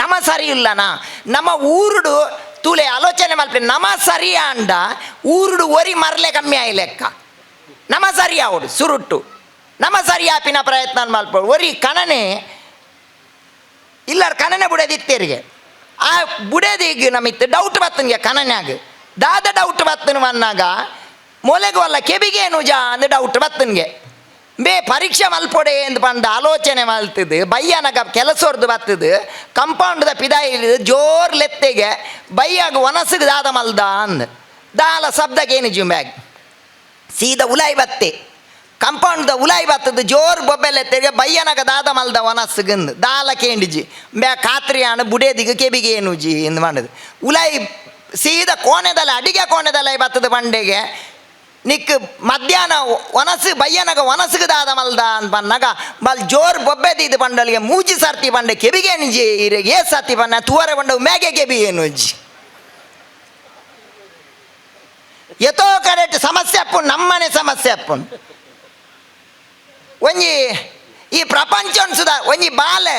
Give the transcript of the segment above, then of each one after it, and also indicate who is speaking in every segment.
Speaker 1: ನಮ ಸರಿ ಇಲ್ಲನಾ? ನಮ್ಮ ಊರುಡು ತೂಲೆ ಆಲೋಚನೆ ಮಲ್ಪೆ ನಮ ಸರಿ ಅಂಡ, ಊರುಡು ಒರಿ ಮರಲೆ ಕಮ್ಮಿ ಆಯಿ ಲೆಕ್ಕ. ನಮ ಸರಿ ಅವಡು, ಸುರುಟ್ಟು. ನಮ ಸರಿ ಆಪಿನ ಪ್ರಯತ್ನ ಮಲ್ಪ ಒರಿ ಕಣನೆ, ಇಲ್ಲಾರ ಕಣನೆ ಬುಡದಿತ್ತೇರಿಗೆ ಆ ಬುಡದಿಗೆ ನಮಿತ್ತು ಡೌಟ್ ಬತ್ತನಿಗೆ ಕಣನ್ಯಾಗ. ದಾದ ಡೌಟ್ ಬತ್ತನು ಅನ್ನಾಗ ಮೊಲೆಗೂ ಅಲ್ಲ ಕೆಬಿಗೇನು ಜಾ ಅಂದ್ ಡೌಟ್ ಬತ್ತನ್ಗೆ. ಬೇ ಪರೀಕ್ಷೆ ಮಲ್ಪೊಡೆ ಎಂದು ಬಂದ ಆಲೋಚನೆ ಮಲ್ತದು ಬೈಯನಗ ಕೆಲಸವ್ರದ್ದು ಬತ್ತದು ಕಂಪೌಂಡ್ದ ಪಿದಾಯಿ ಜೋರ್ ಲೆತ್ತೆಗೆ, ಬೈಯಾಗ ಒನಸಿಗೆ ದಾದ ಮಲ್ದ ಅಂದ. ದಾಲ ಶಬ್ದಗೇನು ಜುಮ್ಯಾಗ ಸೀದ ಉಲಾಯಿ ಬತ್ತೆ. ಕಂಪೌಂಡ್ದ ಉಲಾಯಿ ಬತ್ತದ ಜೋರ್ ಬೊಬ್ಬೆಲೆತ್ತೆಗೆ ಬೈಯನಗ ದಾದ ಮಲ್ದ ಒನಸ್ಗಂದು ದಾಲ ಕೇಂಡಿಜಿ ಬ್ಯಾ ಖಾತ್ರಿ ಅಣ್ಣ ಬುಡೇದಿಗೆ ಕೆಬಿಗೆ ಏನು ಜಿ ಎಂದು ಮಾಡೋದು ಉಲಾಯಿ ಸೀದ ಕೋಣೆದಲ್ಲ ಅಡಿಗೆ ಕೋಣೆದಲ್ಲ ಬತ್ತದ ಬಂಡೆಗೆ ನಿಕ್ ಮಧ್ಯಾಹ್ನ ಒನಸು ಬಯ್ಯನಗ ಒನಸುಗದಾದ ಅಂತ ಬಂದಾಗ ಬಲ್ ಜೋರ್ ಬೊಬ್ಬೆದ ಇದು ಬಂಡಲಿಗೆ ಮೂಜಿ ಸರ್ತಿ ಬಂಡೆ ಕೆಬಿಗೆ ನಿಜಿ ಇರೆಗೆ ಏ ಸರ್ತಿ ಬಣ್ಣ ತೂವರೆ ಬಂಡ ಮ್ಯಾಗೆ ಕೆಬಿ ಏನು ಅಜ್ಜಿ ಕಡೆ ಸಮಸ್ಯೆ ಅಪ್ಪು ನಮ್ಮನೆ ಸಮಸ್ಯೆ ಅಪ್ಪುನ್. ಒಂಜಿ ಈ ಪ್ರಪಂಚ ಅನ್ಸುದ ಒಂಜಿ ಬಾಲೆ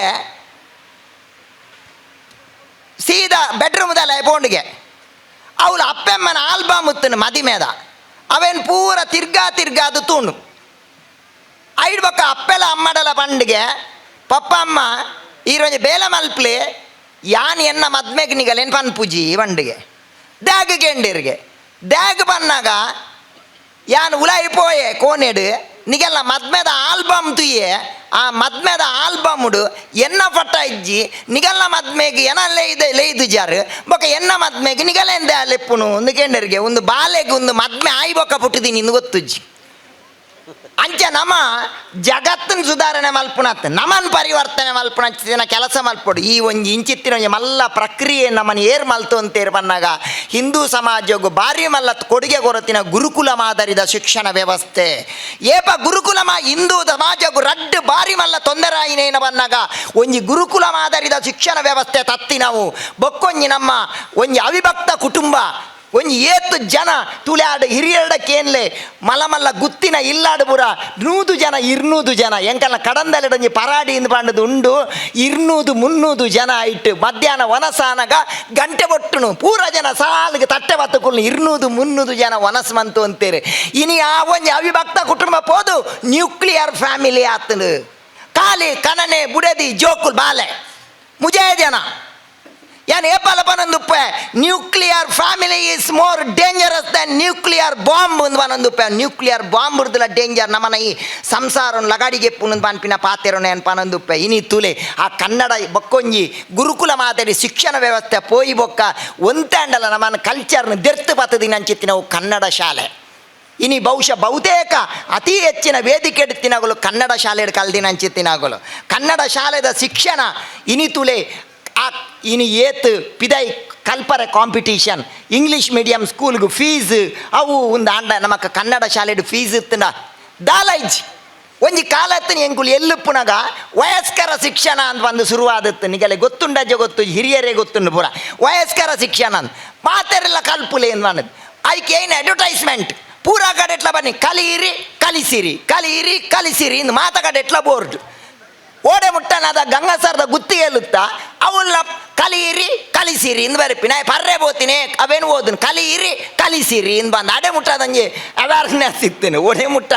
Speaker 1: ಸೀದಾ ಬೆಡ್ರೂಮ್ದಲ್ಲ ಬೋಂಡ್ಗೆ. ಅವಳು ಅಪ್ಪೆಮ್ಮನ ಆಲ್ಬಮ್ ಇತ್ತನು ಮದಿಮೇದ. ಅವೇನು ಪೂರ ತಿರ್ಗಾ ತಿರ್ಗಾ ಅದು ತೂಣು ಐಡ್ ಬೊಕ್ಕ ಅಪ್ಪೆಲ ಅಮ್ಮಡಲ ಪಂಡ್ಗೆ ಪಪ್ಪ, ಅಮ್ಮ ಈರೊಂಜಿ ಬೇಲ ಮಲ್ಪ್ಲಿ, ಯಾನ್ ಎನ್ನ ಮದ್ಮೆಗೆ ನಿಗಲೇನು ಪನ್ಪುಜಿ ಬಂಡಿಗೆ. ದ್ಯಾಗ್ ಗೆಂಡಿರ್ಗೆ. ದ್ಯಾಗ್ ಬನ್ನಾಗ ಯಾನ್ ಉಲಾಯಿ ಪೋಯೆ ಕೋನೆಡು ನಿಗೆಲ್ಲ ಮದ್ಮೆದ ಆಲ್ಬಮ್ ತುಯ್ಯೆ ಆ ಮದ್ಮೆದ ಆಲ್ಬಮ್ಡು ಎನ್ನ ಪಟ್ಟ ಇಜ್ಜಿ, ನಿಗಲ್ಲ ಮದ್ಮೆಗೆ ಎನ ಲೈದ ಲೈದು ಜಾರು. ಬೊಕ ಎನ್ನ ಮದ್ಮೆಗೆ ನಿಗಲೆಂದೆ ಎಂದೆ ಲೆಪ್ಪುನು ಒಂದು ಕೆಂಡರಿಗೆ ಒಂದು ಬಾಲೆಗೆ ಒಂದು ಮದ್ಮೆ ಆಯ್ಬೊಕ್ಕ ಪುಟ್ಟಿದ್ದೀನಿ ಗೊತ್ತುಜ್ಜಿ. ಅಂಚೆ ನಮ ಜಗತ್ತನ್ನು ಸುಧಾರಣೆ ಮಲ್ಪುಣತ್, ನಮನ್ ಪರಿವರ್ತನೆ ಮಲ್ಪುಣ ಕೆಲಸ ಮಲ್ಪಡು. ಈ ಒಂಜಿ ಇಂಚಿತ್ತಿನ ಮಲ್ಲ ಪ್ರಕ್ರಿಯೆ ನಮ್ಮನ್ನು ಏರ್ ಮಲ್ತು ಅಂತೇರು ಬಂದಾಗ, ಹಿಂದೂ ಸಮಾಜಗೂ ಭಾರಿ ಮಲ್ಲ ಕೊಡುಗೆ ಕೊರತಿನ ಗುರುಕುಲ ಮಾದರಿದ ಶಿಕ್ಷಣ ವ್ಯವಸ್ಥೆ. ಏಪ ಗುರುಕುಲ ಮಾ, ಹಿಂದೂ ಸಮಾಜಗೂ ರಡ್ಡ್ ಬಾರಿ ಮಲ್ಲ ತೊಂದರಾಯಿನೇನ ಬಂದಾಗ, ಒಂಜಿ ಗುರುಕುಲ ಮಾದರಿದ ಶಿಕ್ಷಣ ವ್ಯವಸ್ಥೆ ತತ್ತಿ ನಾವು, ಬೊಕ್ಕೊಂಜಿ ನಮ್ಮ ಒಂಜಿ ಅವಿಭಕ್ತ ಕುಟುಂಬ ಒಂಜಿ ಏತ್ತು ಜನ ತುಳಿಯಾಡ ಹಿರಿಯಡ ಮಲ್ಲ ಮಲ್ಲ ಗುತ್ತಿನ ಇಲ್ಲಾಡ ಬುರ ನೂದು ಜನ, ಇರ್ನೂದು ಜನ. ಎಂಕಲ್ಲ ಕಡಂದಲ್ಲಿಡೊಂಜಿ ಪರಾಡಿ ಇಂದು ಪಾಂಡದು ಉಂಡು, ಇರ್ನೂದು, ಮುನ್ನೂದು ಜನ ಇಟ್ಟು ಮಧ್ಯಾಹ್ನ ವನಸಾನಗ ಗಂಟೆ ಬೊಟ್ಟುನು ಪೂರ ಜನ ಸಾಲಿಗೆ ತಟ್ಟೆ ಬತ್ತುಕೊಳ್ಳು ಇರ್ನೂದು, ಮುನ್ನೂದು ಜನ ವನಸ್ ಮಂತು ಅಂತೇರಿ. ಇನಿ ಆ ಒಂಜಿ ಅವಿಭಕ್ತ ಕುಟುಂಬ ಪೋದು, ನ್ಯೂಕ್ಲಿಯರ್ ಫ್ಯಾಮಿಲಿ ಆತನು ಕಾಲಿ, ಕನನೆ, ಬುಡದಿ, ಜೋಕುಲ್, ಬಾಲೆ. ಮುಜೇ ಜನ. ಏನು ಏಪಲ nuclear family is more dangerous than nuclear bomb ಒಂದು ಪನೊಂದುಪ್ಪೆ ನ್ಯೂಕ್ಲಿಯರ್ ಬಾಂಬ್ ಇರ್ದಿಲ್ಲ ಡೇಂಜರ್ ನಮ್ಮನ ಈ ಸಂಸಾರ ಲಗಾಡಿಗೆ ಪುನಂದು ಏನು ಪನೊಂದುಪ್ಪೆ ಇನಿ ತುಲೆ, ಆ ಕನ್ನಡ ಬಕ್ಕೊಂಜಿ ಗುರುಕುಲ ಮಾದರಿ ಶಿಕ್ಷಣ ವ್ಯವಸ್ಥೆ ಪೋಯಿ ಬೊಕ್ಕ ಒಂತಂಡಲ ನಮ್ಮನ ಕಲ್ಚರ್ನ ದೆರ್ತು ಬತ್ತದಿನ ಅಂಚಿತ್ತಿನ ಅವು ಕನ್ನಡ ಶಾಲೆ. ಇನಿ ಬಹುಶಃ ಬಹುತೇಕ ಅತಿ ಹೆಚ್ಚಿನ ವೇದಿಕೆ ಎಡ್ತಿನಾಗಲು ಕನ್ನಡ ಶಾಲೆ ಕಲ್ದಿನ ಅಂಚಿತ್ತಿನಾಗಲು ಕನ್ನಡ ಶಾಲೆದ ಶಿಕ್ಷಣ, ಇನಿ ತುಲೆ ಆ ಇನಿ ಏತ್ ಪಿದೈ ಕಲ್ಪರೆ ಕಾಂಪಿಟೀಷನ್ ಇಂಗ್ಲೀಷ್ ಮೀಡಿಯಂ ಸ್ಕೂಲ್ಗೆ ಫೀಸ್ ಅವು ಒಂದು ಆಂಡ ನಮಕ್ ಕನ್ನಡ ಶಾಲೆಡು ಫೀಸ್ ಇತ್ತಿನ. ದಾಲೈಜ್, ಒಂಜಿ ಕಾಲತ್ತಿನ ಎಂಕುಲು ಎಲ್ಲುಪ್ಪುನಗ ವಯಸ್ಕರ ಶಿಕ್ಷಣ ಅಂತ ಒಂದು ಶುರುವಾದತ್ತು ನಿಗಲೆ ಗೊತ್ತುಂಡಜ್ಜ ಗೊತ್ತು, ಹಿರಿಯರೇ ಗೊತ್ತುಂಡು ಪೂರ. ವಯಸ್ಕರ ಶಿಕ್ಷಣ ಅಂತ ಮಾತೆರೆಲ್ಲ ಕಲ್ಪುಲೆ ಅಂತ ಅನ್ನದು. ಅದಕ್ಕೆ ಏನು ಅಡ್ವರ್ಟೈಸ್ಮೆಂಟ್ ಪೂರ ಕಡೆ ಎಟ್ಲ ಬನ್ನಿ ಕಲಿಯಿರಿ ಕಲಿಸಿರಿ ಕಲಿಯಿರಿ ಕಲಿಸಿರಿ ಇಂದು ಮಾತ ಎಟ್ಲ ಬೋರ್ಡ್. ಓಡೆ ಮುಟ್ಟನಾದ ಗಂಗಸರದ ಗುತ್ತಿ ಹೇಳುತ್ತಾ ಅವನ್ನ ಕಲಿಯಿರಿ ಕಲಿಸಿರಿ ಇಂದು ಬರಪಿನ ಪರ್ರೆ ಬೋತೀನಿ ಅವೇನು ಓದನ್ ಕಲಿಯಿರಿ ಕಲಿಸಿರಿ ಇಂದು ಬಂದು ಅಡೆ ಮುಟ್ಟದಂಗೆ ಅವೇರ್ನೆಸ್ ಇತ್ತೇನೆ ಓಡೆ ಮುಟ್ಟ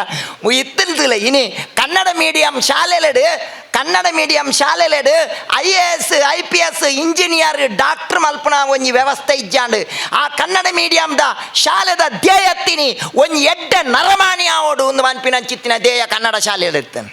Speaker 1: ಇತ್ತಿಲ್ದಿಲ್ಲ ಇನಿ ಕನ್ನಡ ಮೀಡಿಯಂ ಶಾಲೆಲೆಡು Kannada medium ಶಾಲೆಲೆಡು I A S I P S engineer doctor ಮಲ್ಪನ ಒಂಜಿ ವ್ಯವಸ್ಥೆ ಇಜ್ಜಾಂಡು ಆ ಕನ್ನಡ ಮೀಡಿಯಂದ ಶಾಲೆದ ಧ್ಯೇಯ ಎತ್ತೀನಿ ಒಂಜಿ ಎಡ್ಡೆ ನರಮಾಣಿ ಆವೋಡು ಒಂದು ಮನ್ಪಿನ ಚಿತ್ತಿನ ಧ್ಯೇಯ ಕನ್ನಡ ಶಾಲೆಯಲ್ಲಿ ಇರ್ತೇನೆ